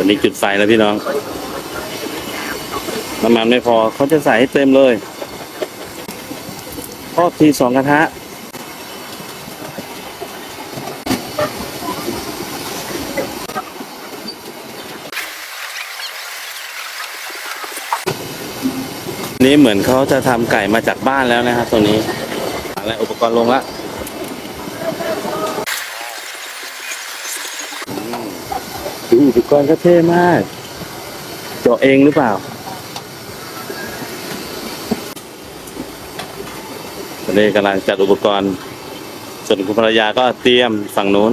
ตอนนี้จุดไฟแล้วพี่น้อง น้ำมันไม่พอเขาจะใส่ให้เต็มเลยทอดทีสองกระทะนี่เหมือนเขาจะทำไก่มาจากบ้านแล้วนะครับตัวนี้อะไรอุปกรณ์ลงละ อุปกรณ์ก็เท่มาก เจาะเองหรือเปล่าตอนนี้กำลังจัดอุปกรณ์ ส่วนคุณภรรยาก็เตรียมฝั่งนู้น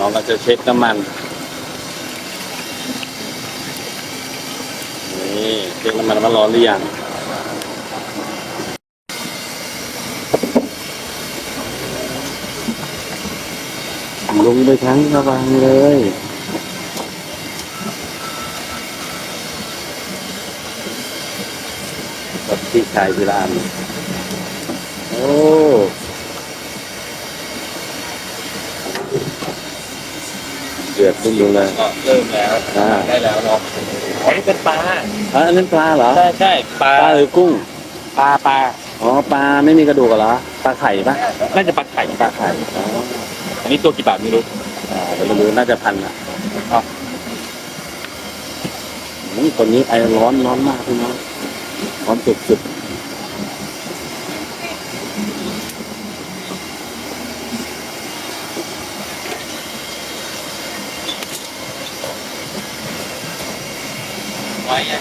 น้องก็ จะเช็คน้ำมัน นี่เช็คน้ำมันว่าร้อนหรือยังลงไปทั้งกระบังเลยกับที่ชายพิรานโอ้ ดือดขึ้นดูเลยก็เริ่มแล้วอ่าได้แล้วเนาะอ๋อนี่เป็นปลาอะอันนั้นปลาเหรอใช่ใช่ปลาปลาหรือกุ้งปลาปลาอ๋อปลาไม่มีกระดูกเหรอปลาไข่ปะน่าจะปลาไข่ปลาไข่อ๋ออันนี้ตัวกี่บาทไม่รู้อ่าเดี๋ยวไม่รู้น่าจะพันอะอ๋ออืมคนนี้ไอร้อนร้อนมากพี่น้องร้อนสุด ไว้ไง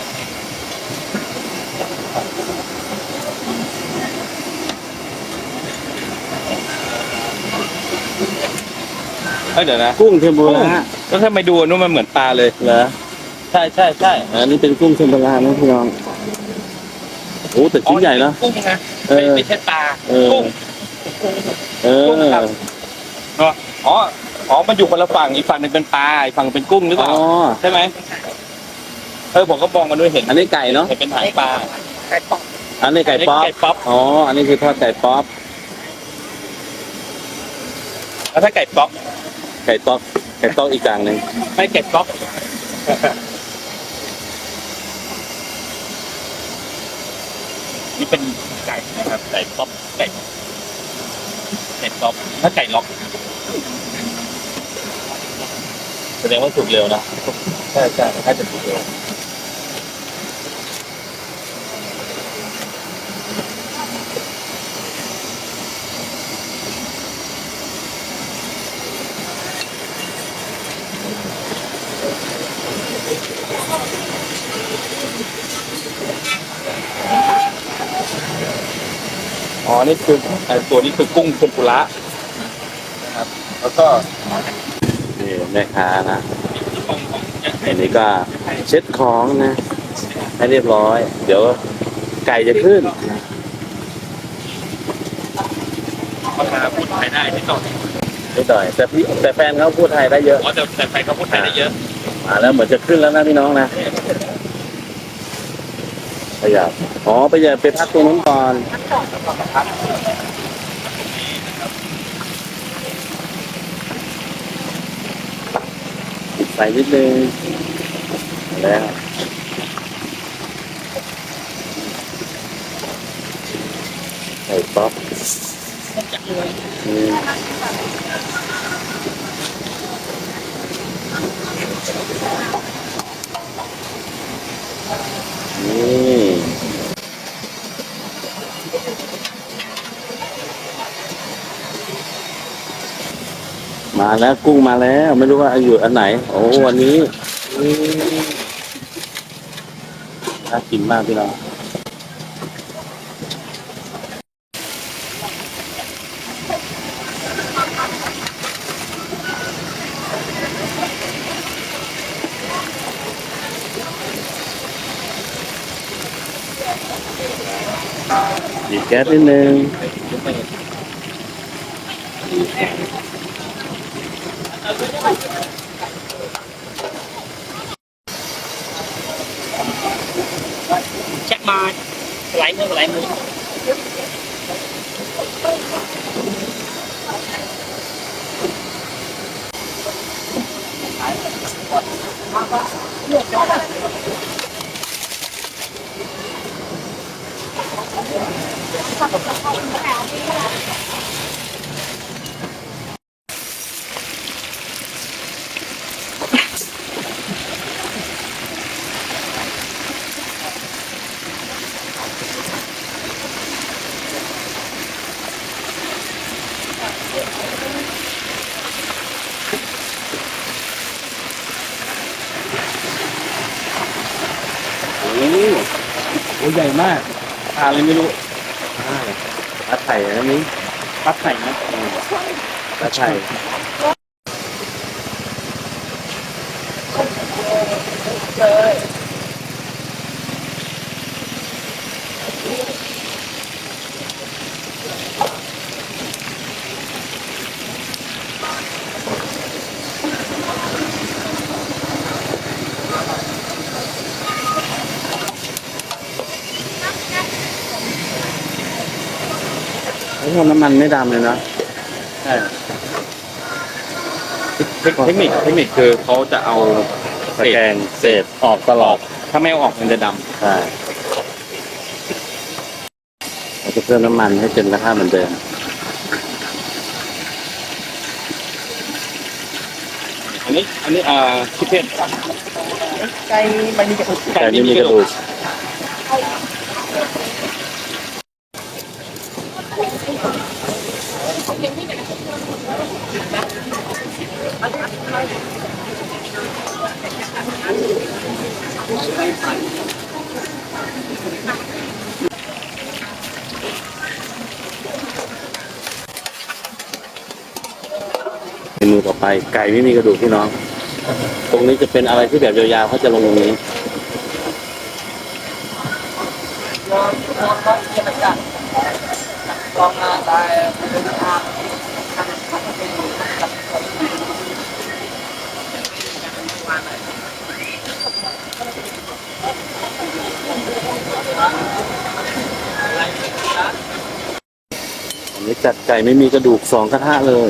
เอ้ยเดี๋ยวนะกุ้งเทมปุระแล้วถ้าไม่ดูอันนู้นมันเหมือนปลาเลย เหรอใช่ใช่ใช่อันนี้เป็นกุ้งเทมปุระนะพี่น้องโอ้แต่ชิ้นใหญ่เนอะกุ้งนะเออไม่ไม่ใช่ปลาเออกุ้งเออกุ้งครับเนอะอ๋ออ๋อมันอยู่คนละฝั่งอีกฝั่งหนึงเป็นปลาอีกฝั่งเป็นกุ้งหรือเปอ๋ล่าอใช่ไหม เออผมก็มองมันด้วยเห็นอันนี้ไก่เนาะเห็นเป็นหางปลาอันนี้ไก่ป๊อปไก่ป๊อปอ๋ออันนี้คือทอดไก่ป๊อปแล้วถ้าไก่ป๊อปไก่ต๊อกไก่ต๊อกอีกอย่างหนึ่งไม่ไก่ป๊อปนี่เป็นไก่นะครับไก่ป๊อปไก่ไก่ป๊อปถ้าไก่ล็อกแสดงว่าสุกเร็วนะใช่ใช่ถ้าจะสุกเร็ว นี่คือไอ้ตัวนี้คือกุ้งเทมปุระนะครับ แล้วก็นี่แม่ค้านะของของอันนี้ก็เช็ดของนะให้เรียบร้อย เดี๋ยวไก่จะขึ้นมามาพูดไทยได้ที่ต่อนิดหน่อยแต่พี่แต่แฟนเขาพูดไทยได้เยอะอ๋อแต่แต่ไทยเขาพูดไทยได้เยอะ มาแล้วเหมือนจะขึ้นแล้วนะพี่น้องนะ ขยับอ๋อไปอย่าไปพักตรงนู้นก่อนปิดไฟนิดนึงแล้วใส่ป๊อปอื มาแล้วกุ้งมาแล้วไม่รู้ว่าอยู่อันไหน โอ้วันนี้น่ากินมากพี่น้องดีแก๊สนิดนึง เช็คมาสไลด์มือสไลด์มือ โอ้โหใหญ่ มากปลาอะไรไม่รู้อ่าปลาไข่อันนี้ปักใส่นะปลาไข่ไอ้พ วกน้ำมันไม่ดำเลยนะ ใช่เทคเทคนิคเทคนิคคือเขาจะเอาสแกนเศษออกตลอดถ้าไม่เอาออกมันจะดใช่เราจะเพิ่มน้ำมันให้เป็นราคาเหมือนเดิมำอันนี้อันนี้อ่าชิปเพนไก่ไม่มีกระดูกแต่ไม่มีกระดูก เมนูต่อไป ไก่ไม่มีกระดูกพี่น้อง ตรงนี้จะเป็นอะไรที่แบบยาวๆเขาจะลงตรงนี้อั อันนี้จัดไก่ไม่มีกระดูกสองกระทะเลย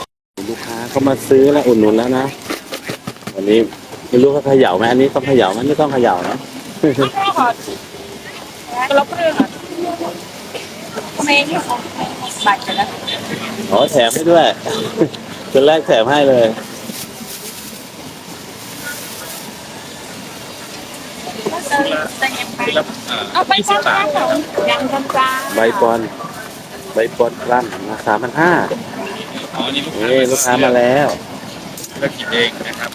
ลูกค้าก็มาซื้อแล้วอุดหนุนแล้วนะ วันนี้ไม่รู้เขาเขย่าไหมอันนี้ต้องเขย่าไหมไม่ต้องเขย่านะเราเพื่อนเมย์ที่เขาบัตรกันแล้วอ๋อแถมให้ด้วย เป็นแรกแถมให้เลยจะยังไปแล้วอ่าเอาไปจ้าจ้าของยังจ้าจ้าใบปอน ใบปอนกลั่นมาสามพันห้า อ๋อนี่ลูกค้านี่ลูกค้ามาแล้วเลือกกินเองนะครับ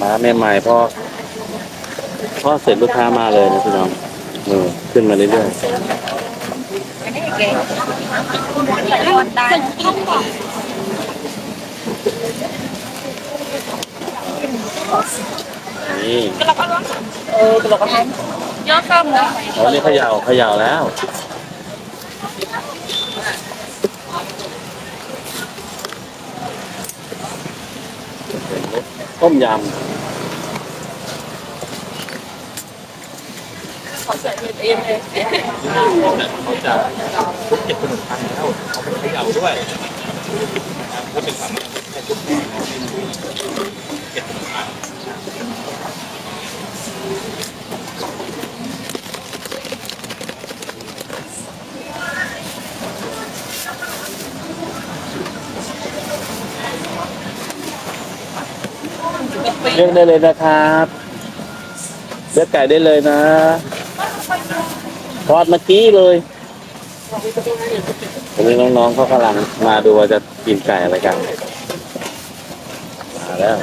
มาใหม่ๆพอพอเสร็จลูกค้ามาเลยนะพี่น้องเออขึ้นมาเรื่อยไม่ได้เก่งรอดได้ๆนี่ก็เราก็ร้องเออเราก็ทำยอดข้ามเลยอ๋อนี่เขย่าเขย่าแล้ว ต้มยขอใส่เงินเองเลยเขาจะทุกเก็บขนมปังแล้วเขาไปเขย่าด้วยนะครับถ้าเป็นสามารถให้ทุกแผงเก็บขนมปังำเลือกได้เลยนะครับเลือกไก่ได้เลยนะ ทอดเมื่อกี้เลยวันนี้น้องๆเขากำลังมาดูว่าจะกินไก่อะไรกัน มาแล้ว